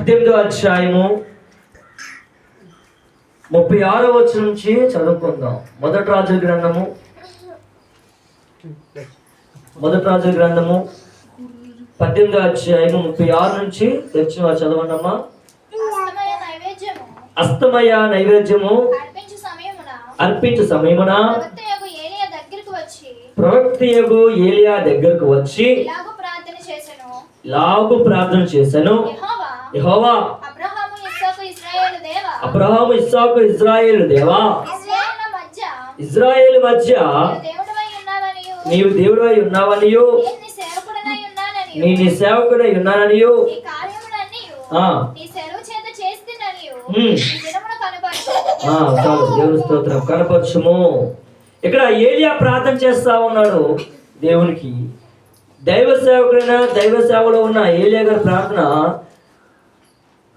పద్దెనిమిదో అధ్యాయము ముప్పై ఆరో వచ్చిన నుంచి చదువుకుందాం. మొదటి రాజుల గ్రంథము. మొదటి రాజుల గ్రంథము పద్దెనిమిదో అధ్యాయము ముప్పై ఆరు నుంచి తెచ్చిన చదవండమ్మా. అస్తమయ నైవేద్యము. అర్పించు సమయమున. ప్రవక్తయగు ఏలియా దగ్గరికి వచ్చి లాగు ప్రార్థన చేశాను యెహోవా. అబ్రహాము ఇస్సాకు ఇశ్రాయేలు దేవా? అబ్రహాము ఇస్సాకు ఇజ్రాయేలు దేవా. ఇజ్రాయేల్ మధ్య నీవు ఉన్నావనియు. దేవుడై ఉన్నావనియు. నేను నీ నీ నీ సేవకుడై ఉన్నాననియు చాలు. దేవుని స్తోత్రం కనపరచుము ఇక్కడ ఏలియా ప్రార్థన చేస్తా ఉన్నాడు దేవునికి. దైవ సేవకుడైన దైవ సేవలో ఉన్న ఏలియా గారి ప్రార్థన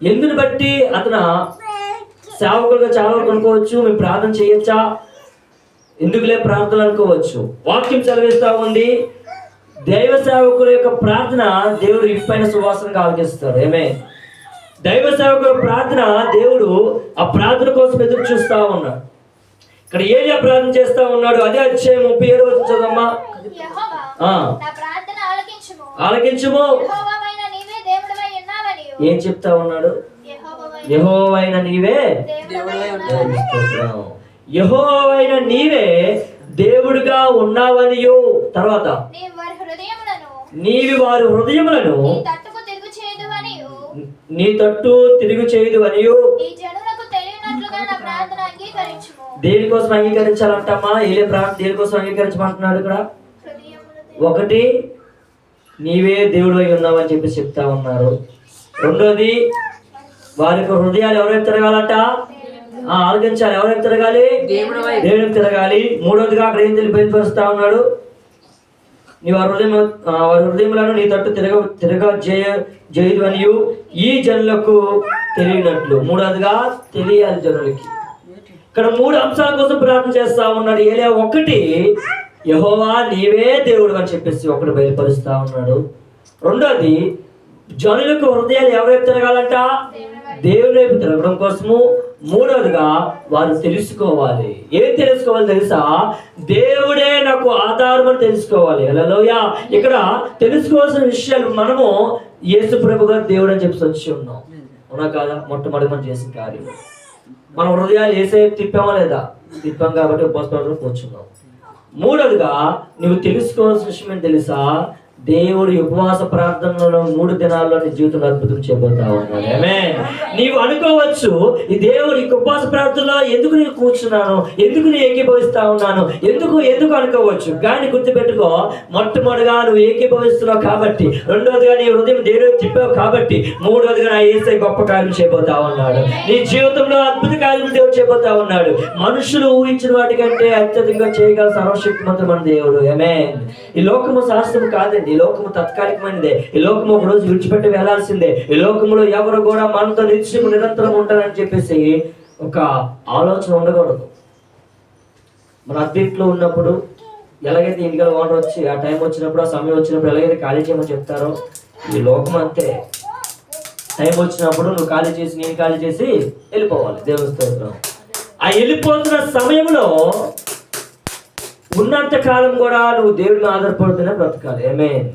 ఎందుని బట్టి? అతను సేవకులుగా చాలా వరకు అనుకోవచ్చు మేము ప్రార్థన చేయొచ్చా? ఎందుకులే ప్రార్థన అనుకోవచ్చు? వాక్యం చదివిస్తా ఉంది దైవ సేవకుల యొక్క ప్రార్థన దేవుడు ఇప్పైన సువాసనగా ఆలకిస్తాడు ఏమే దైవ సేవకుల ప్రార్థన దేవుడు ఆ ప్రార్థన కోసం ఎదురు చూస్తా ఉన్నాడు. ఇక్కడ ఏలియా ప్రార్థన చేస్తా ఉన్నాడు. అదే అధ్యాయం ముప్పై ఏడు వచ్చి చదమ్మా యెహోవా ఆ, నా ప్రార్థన ఆలకించుము. ఏం చెప్తా ఉన్నాడు? యహోవైన నీవే. యెహోవైన నీవే దేవుడిగా ఉన్నావనియు. తర్వాత నీవి వారి హృదయములను నీ తట్టు తిరుగు చేయదు అనియు ఈ జనులకు తెలియనట్లుగా నా ప్రార్థన అంగీకరించుము. దేనికోసం అంగీకరించాలంటమ్మా? ఏలే ప్రార్థన దేనికోసం అంగీకరించమంటున్నాడు ఇక్కడ? ఒకటి నీవే దేవుడు అయి ఉన్నావని చెప్పి చెప్తా ఉన్నారు. రెండోది వారి యొక్క హృదయాలు ఎవరైపు తిరగాలంట ఆ, ఆలోచించాలి ఎవరైపు తిరగాలి దేవుడికి తిరగాలి మూడోదిగా అక్కడ ఏం తెలిపి బయలుపరుస్తా ఉన్నాడు? నీ వారి హృదయం వారి హృదయములను నీ తట్టు తిరగ తిరగ జయ జయదు అనియు ఈ జనులకు తెలియనట్లు. మూడోదిగా తెలియాలి జనులకి. ఇక్కడ మూడు అంశాల కోసం ప్రార్థన చేస్తా ఉన్నాడు. ఏలే ఒకటి యహోవా నీవే దేవుడు అని చెప్పేసి ఒకటి బయలుపరుస్తా ఉన్నాడు. రెండోది జనులకు హృదయాలు ఎవరైపు తిరగాలంట? దేవుని వైపు తిరగడం కోసము మూడవదిగా వారు తెలుసుకోవాలి. ఏం తెలుసుకోవాలి తెలుసా? దేవుడే నాకు ఆధారం అని తెలుసుకోవాలి. హలోయ ఇక్కడ తెలుసుకోవాల్సిన విషయాలు మనము యేసు ప్రభు గారు దేవుడు అని చెప్పి వచ్చి ఉన్నాం. అవునా కాదా? మొట్టమొదటి మనం చేసిన కార్యం. మన హృదయాలు ఏసే తిప్పామా లేదా? తిప్పాం కాబట్టి ఉపవాసం కూర్చున్నాం. మూడవదిగా నువ్వు తెలుసుకోవాల్సిన విషయం ఏంటి తెలుసా? దేవుడి ఉపవాస ప్రార్థనలో మూడు దినాల్లో నీ జీవితంలో అద్భుతం చేయబోతా ఉన్నాడు. ఏమే నీవు అనుకోవచ్చు ఈ దేవుడు ఈ ఉపవాస ప్రార్థనలో ఎందుకు నేను కూర్చున్నాను? ఎందుకు నేను ఏకీభవిస్తా ఉన్నాను? ఎందుకు ఎందుకు అనుకోవచ్చు? కానీ గుర్తుపెట్టుకో మొట్టమొదటిగా నువ్వు ఏకీభవిస్తున్నావు కాబట్టి రెండోదిగా నీ హృదయం దేవుడు తిప్పావు కాబట్టి మూడోదిగా నా ఏసై గొప్ప కార్యం చేయబోతా ఉన్నాడు. నీ జీవితంలో అద్భుత కార్యం దేవుడు చేయబోతా ఉన్నాడు. మనుషులు ఊహించిన వాటికంటే అత్యధికంగా చేయగల సర్వశక్తిమంతుడు మన దేవుడు. ఏమే ఈ లోకము శాస్త్రం కాదండి. ఈ లోకము తత్కాలికమైనదే. ఈ లోకము ఒక రోజు విడిచిపెట్టి వెళ్ళాల్సిందే ఈ లోకములో ఎవరు కూడా మనతో నిత్యము నిరంతరం ఉంటారని చెప్పేసి ఒక ఆలోచన ఉండకూడదు. మన అద్దెంట్లో ఉన్నప్పుడు ఎలాగైతే ఇంటికి ఓనర్ వచ్చి ఆ టైం వచ్చినప్పుడు ఆ సమయం వచ్చినప్పుడు ఎలాగైతే ఖాళీ చేయమని చెప్తారో ఈ లోకం అంతే. టైం వచ్చినప్పుడు నువ్వు ఖాళీ చేసి నేను ఖాళీ చేసి వెళ్ళిపోవాలి. దేవస్థానం ఆ వెళ్ళిపోతున్న సమయంలో ఉన్నంత కాలం కూడా నువ్వు దేవుడిని ఆధారపడుతూనే బ్రతకాలి. ఏమే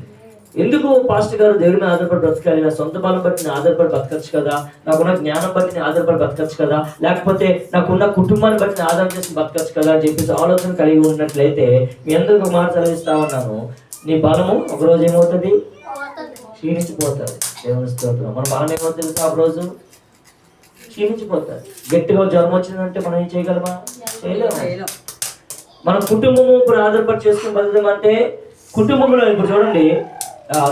ఎందుకు పాస్టర్ గారు దేవుడి మీద ఆధారపడి బ్రతకాలి? నా సొంత బలం బట్టి నేను ఆధారపడి బ్రతకచ్చు కదా? నాకున్న జ్ఞానం బట్టి నేను ఆధారపడి బ్రతకచ్చు కదా? లేకపోతే నాకున్న కుటుంబాన్ని బట్టి నేను ఆధారం చేసి బ్రతకచ్చు కదా? అని చెప్పేసి ఆలోచన కలిగి ఉన్నట్లయితే మీ అందరికి ఒక మాట చదివిస్తా ఉన్నాను. నీ బలము ఒక రోజు ఏమవుతుంది? క్షీణించిపోతుంది. దేవుని స్తోత్రం. మన బలం ఏమవుతుంది తెలుసా ఒక రోజు? క్షీణించిపోతుంది. గట్టిగా జ్వరం వచ్చిందంటే మనం ఏం చేయగలమా? చేయలేము? మన కుటుంబము ఇప్పుడు ఆధారపడి చేసుకుని బతకడం అంటే కుటుంబంలో ఇప్పుడు చూడండి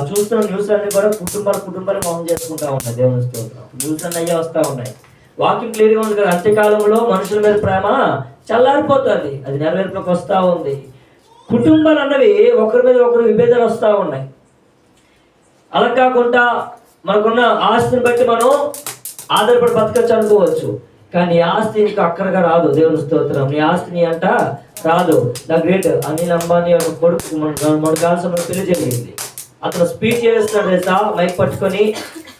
చూస్తున్న న్యూస్ అన్ని కూడా కుటుంబాలు కుటుంబాలు మౌనం చేసుకుంటా ఉన్నాయి. దేవుని స్తోత్రం. న్యూస్ అన్ని అయ్యే వస్తూ ఉన్నాయి. వాకింగ్ క్లియర్గా ఉంది కదా అంత్యకాలంలో మనుషుల మీద ప్రేమ చల్లారిపోతుంది. అది నెరవేర్పులకు వస్తూ ఉంది. కుటుంబాలు అన్నవి ఒకరి మీద ఒకరు విభేదాలు వస్తూ ఉన్నాయి. అలా కాకుండా మనకున్న ఆస్తిని బట్టి మనం ఆధారపడి బతకచ్చు అనుకోవచ్చు. కానీ ఆస్తి నీకు అక్కడగా రాదు. దేవుని స్తోత్రం. నీ ఆస్తిని అంట రాదు. ద గ్రేట్ అనిల్ అంబానీ ఒక కొడుకు మన కాల్సిన పెళ్ళి జరిగింది అతను స్పీచ్ చేస్తున్నాడు తెలుసా? మైక్ పట్టుకొని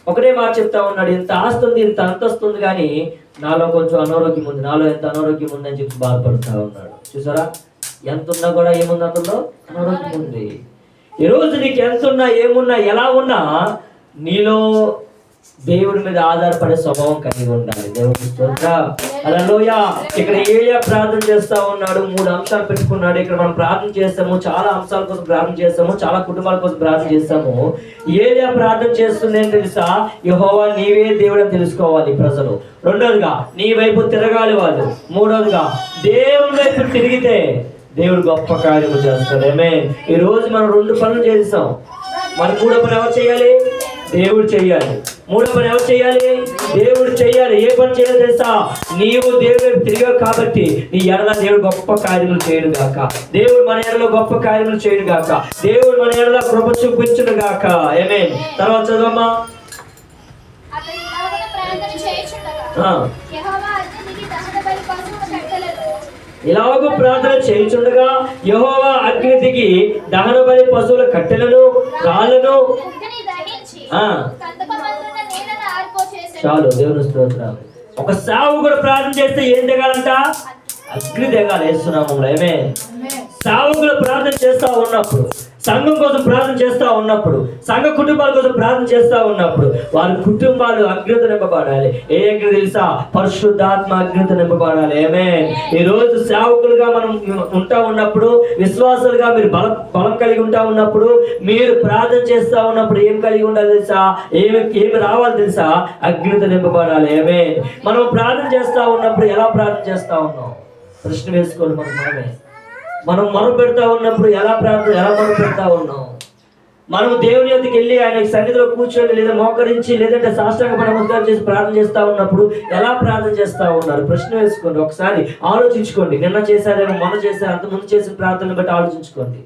ఒకటే మాట చెప్తా ఉన్నాడు. ఇంత ఆస్తుంది ఇంత అంతస్తుంది కానీ నాలో కొంచెం అనారోగ్యం ఉంది. నాలో ఎంత అనారోగ్యం ఉందని చెప్పి బాధపడుతూ ఉన్నాడు. చూసారా? ఎంత ఉన్నా కూడా ఏముంది అందులో? అనారోగ్యం ఉంది. ఈ రోజు నీకు ఎంత ఉన్నా ఏమున్నా ఎలా ఉన్నా నీలో దేవుడి మీద ఆధారపడే స్వభావం కలిగి ఉండాలి. దేవుడి స్తోత్ర అలలోయ ఇక్కడ ఏలియా ప్రార్థన చేస్తా ఉన్నాడు. మూడు అంశాలు పెట్టుకున్నాడు. ఇక్కడ మనం ప్రార్థన చేస్తాము. చాలా అంశాల కోసం ప్రార్థన చేస్తాము. చాలా కుటుంబాల కోసం ప్రార్థన చేస్తాము. ఏలియా ప్రార్థన చేస్తుంది ఏం తెలుసా? యహోవా నీవే దేవుడు అని తెలుసుకోవాలి ప్రజలు. రెండోదిగా నీ వైపు తిరగాలి వాళ్ళు. మూడోదిగా దేవుని వైపు తిరిగితే దేవుడు గొప్ప కార్యము చేస్తాడు. ఏమే ఈ రోజు మనం రెండు పనులు చేస్తాం. మన కూడా పని ఎవరు చేయాలి? దేవుడు చేయాలి. మూడో పని ఎవరు చేయాలి? దేవుడు చేయాలి. ఏ పని చేయాలి తెలుసా? నీవు దేవుడు వైపు తిరిగావు కాబట్టి నీ ఎడల దేవుడు గొప్ప కార్యములు చేయడు గాక. దేవుడు మన ఎడలో గొప్ప కార్యములు చేయడు గాక. దేవుడు మన ఎడల కృప చూపించుడు గాక. ఏమే తర్వాత చదవమ్మా. ఇలాగూ ప్రార్థన చేయుచుండగా యెహోవా అగ్ని దిగి దహన బలి పశువుల కట్టెలను రాళ్ళను చాలు దేవుని స్తోత్రం ఒక సావుకుడు ప్రార్థన చేస్తే ఏం దిగాలంట అగ్ని దిగాలి వేస్తున్నాము ఏమే సావుకులు ప్రార్థన చేస్తా ఉన్నప్పుడు సంఘం కోసం ప్రార్థన చేస్తూ ఉన్నప్పుడు సంఘ కుటుంబాల కోసం ప్రార్థన చేస్తూ ఉన్నప్పుడు వారి కుటుంబాలు అగ్నిత నింపబడాలి. ఏ అగ్ని తెలుసా? పరిశుద్ధాత్మ అగ్నిత నింపబడాలి. ఏమే ఈరోజు రోజు సేవకులుగా మనం ఉంటా ఉన్నప్పుడు విశ్వాసులుగా మీరు బలం బలం కలిగి ఉంటా ఉన్నప్పుడు మీరు ప్రార్థన చేస్తూ ఉన్నప్పుడు ఏం కలిగి ఉండాలి తెలుసా? ఏమి ఏమి రావాలి తెలుసా? అగ్నిత నింపబడాలి. ఏమే మనం ప్రార్థన చేస్తూ ఉన్నప్పుడు ఎలా ప్రార్థన చేస్తూ ఉన్నాం? ప్రశ్న వేసుకోవాలి మనం మనమే. మనం మనం పెడతా ఉన్నప్పుడు ఎలా ప్రార్థన ఎలా మనం పెడతా ఉన్నాం? మనం దేవుని యొక్కకి వెళ్ళి ఆయన సన్నిధిలో కూర్చొని లేదా మోకరించి లేదంటే సాష్టాంగ నమస్కారం చేసి ప్రార్థన చేస్తూ ఉన్నప్పుడు ఎలా ప్రార్థన చేస్తూ ఉన్నారు? ప్రశ్న వేసుకోండి. ఒకసారి ఆలోచించుకోండి. నిన్న చేశారేమో మొన్న చేశారు అంత ముందు చేసిన ప్రార్థనను బట్టి ఆలోచించుకోండి.